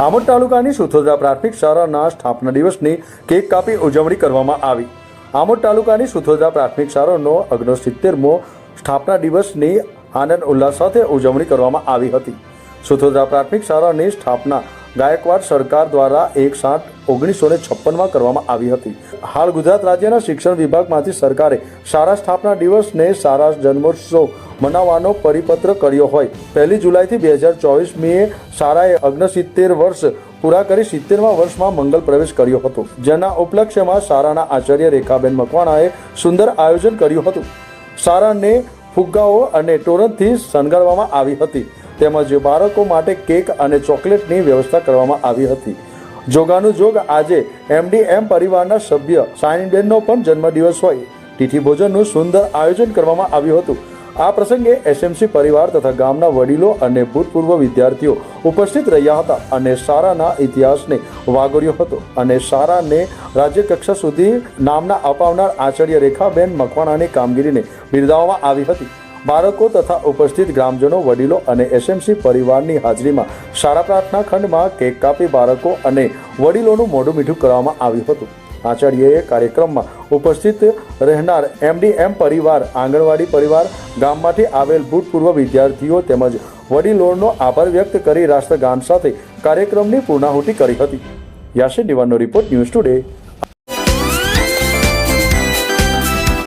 આમોદ તાલુકાની સુથોદરા પ્રાથમિક શાળાના સ્થાપના દિવસની કેક કાપી ઉજવણી કરવામાં આવી. આમોદ તાલુકાની સુથોદરા પ્રાથમિક શાળાનો ઓગણસિત્તેરમો સ્થાપના દિવસની આનંદ ઉલ્લાસ સાથે ઉજવણી કરવામાં આવી હતી. સુથોદરા પ્રાથમિક શાળાની સ્થાપના ગાયકવાડ સરકાર દ્વારા એક સાત ઓગણીસો ને છપ્પનમાં કરવામાં આવી હતી. હાલ ગુજરાત રાજ્યના શિક્ષણ વિભાગમાંથી સરકારે શાળા સ્થાપના દિવસને શાળા જન્મોત્સવ મનાવવાનો પરિપત્ર કર્યો હોય. પહેલી જુલાઈથી બે હજાર ચોવીસમીએ શાળાએ અગ્નસિત્તેર વર્ષ પૂરા કરી સિત્તેરમા વર્ષમાં મંગલ પ્રવેશ કર્યો હતો. જેના ઉપલક્ષ્યમાં શાળાના આચાર્ય રેખાબેન મકવાણાએ સુંદર આયોજન કર્યું હતું. શાળાને ફુગ્ગાઓ અને તોરણથી શણગારવામાં આવી હતી. તેમજ બાળકો માટે કેક અને ચોકલેટની વ્યવસ્થા કરવામાં આવી હતી. જોગાનું જોગ આજે એમડીએમ પરિવારના સભ્ય સાયનબેનનો પણ જન્મદિવસ હોય. તિથિ ભોજનનું સુંદર આયોજન કરવામાં આવ્યું હતું. આ પ્રસંગે એસએમસી પરિવાર તથા ગામના વડીલો અને ભૂતપૂર્વ વિદ્યાર્થીઓ ઉપસ્થિત રહ્યા હતા અને સારાના ઇતિહાસને વાગોળ્યો હતો અને સારાને રાજ્યકક્ષા સુધી નામના અપાવનાર આચાર્ય રેખાબેન મકવાણાની કામગીરીને બિરદાવવામાં આવી હતી. બાળકો તથા ઉપસ્થિત ગ્રામજનો, વડીલો અને એસએમસી પરિવારની હાજરીમાં શાળા પ્રાર્થના ખંડમાં કેક કાપી બાળકો અને વડીલોનું મોઢું મીઠું કરવામાં આવ્યું હતું. આચાર્યએ કાર્યક્રમમાં ઉપસ્થિત રહેનાર એમડીએમ પરિવાર, આંગણવાડી પરિવાર, ગામમાંથી આવેલ ભૂતપૂર્વ વિદ્યાર્થીઓ તેમજ વડીલોનો આભાર વ્યક્ત કરી રાષ્ટ્રગાન સાથે કાર્યક્રમની પૂર્ણાહુતિ કરી હતી. યાસીન દિવાનનો રિપોર્ટ ન્યૂઝ ટુડે.